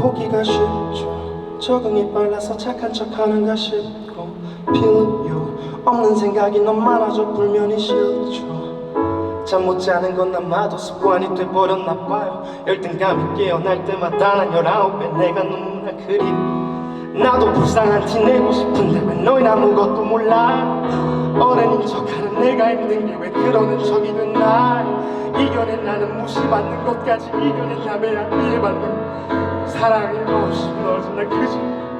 포기가 쉽죠. 적응이 빨라서 착한 척하는가 싶고 필요 없는 생각이 너무 많아져 불면이 싫죠. 잠 못 자는 건 아마도 습관이 돼버렸나 봐요. 열등감이 깨어날 때마다 난 열아홉에 내가 너무나 그리 나도 불쌍한 티 내고 싶은데 왜 너흰 아무것도 몰라. 어른인 척하는 내가 힘든 게 왜 그러는 척이 됐나. 이겨낸 나는 무시받는 것까지 이겨낸 남에야 이해받는 사랑이 없이 나 그지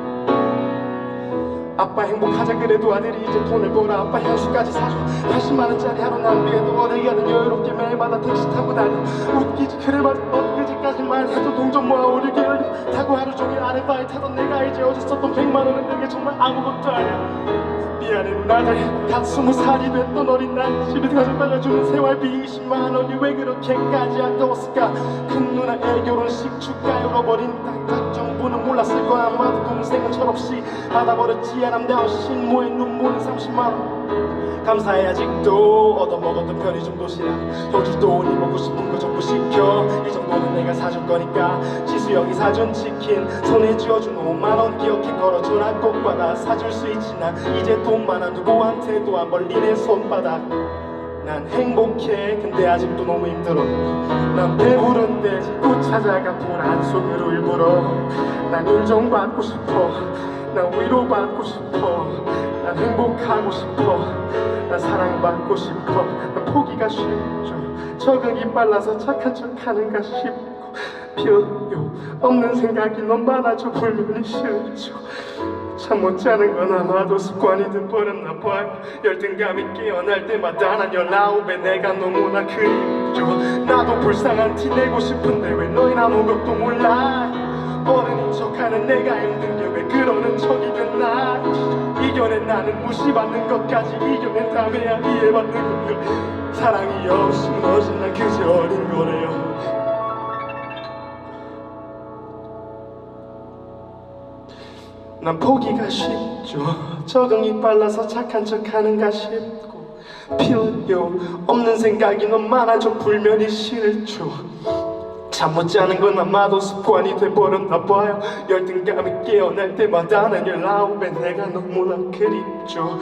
아빠 행복하자 그래도 아들이 이제 돈을 벌어 아빠 향수까지 사줘. 80만원짜리 하루 낭비해도 어디 가든 여유롭게 매일마다 택시 타고 다녀. 웃기지 그래 맞아 엊그제까지만 해도 동전 모아 오르게 열려. 타고 하루 종일 아르바이트 하던 내가 이제 어제 썼던 100만원은 내게 정말 아무것도 아니야. 미안해 누나들. 갓 스무 살이 됐던 어린 날. 집에 가져다가 주는 생활비 20만 원이 왜 그렇게까지 아까웠을까? 큰 누나 애결혼식 축가 잃어버린 딱딱 정보는 몰랐을 거야. 아마도 동생은 철없이 받아버렸지 아남다운 신모의 눈물은 30만 원 감사해 아직도 얻어먹었던 편의점 도시락 형주 돈이 먹고 싶은 거 전부 시켜. 이 정도는 내가 사줄 거니까. 지수형이 사준 치킨 손에 쥐어준 5만원 기억해 걸어줘라 꼭 받아 사줄 수 있지 나. 이제 돈 많아 누구한테도 안 벌리네 손바닥. 난 행복해. 근데 아직도 너무 힘들어 난 배부른데 자꾸 찾아가 불안 속으로 일부러 난 인정받고 싶어. 난 위로받고 싶어. 난 행복하고 싶어. 난 사랑받고 싶어. 난 포기가 쉽죠. 적응이 빨라서 착한 척 하는가 싶고. 필요 없는 생각이 너무 많아져 불면이 싫죠 잠 못 자는 건 아마도 습관이 돼버렸나 봐요 열등감이 깨어날 때마다 난 열아홉에 내가 너무나 그립죠. 나도 불쌍한 티 내고 싶은데 왜 너흰 아무것도 몰라? 어른인 척하는 내가 힘든 게 왜 그러는 척이 됐나? 이겨낸 나는 무시받는 것까지 이겨낸 다음에야 이해받는 걸 사랑이 없이 너진 난 그저 어린 거래요 난 포기가 쉽죠. 적응이 빨라서 착한 척하는가 싶고 필요 없는 생각이 너무 많아져 불면이 싫죠. 잠 못 자는 건 아마도 습관이 돼버렸나 봐요. 열등감이 깨어날 때마다 난 열아홉에 내가 너무나 그립죠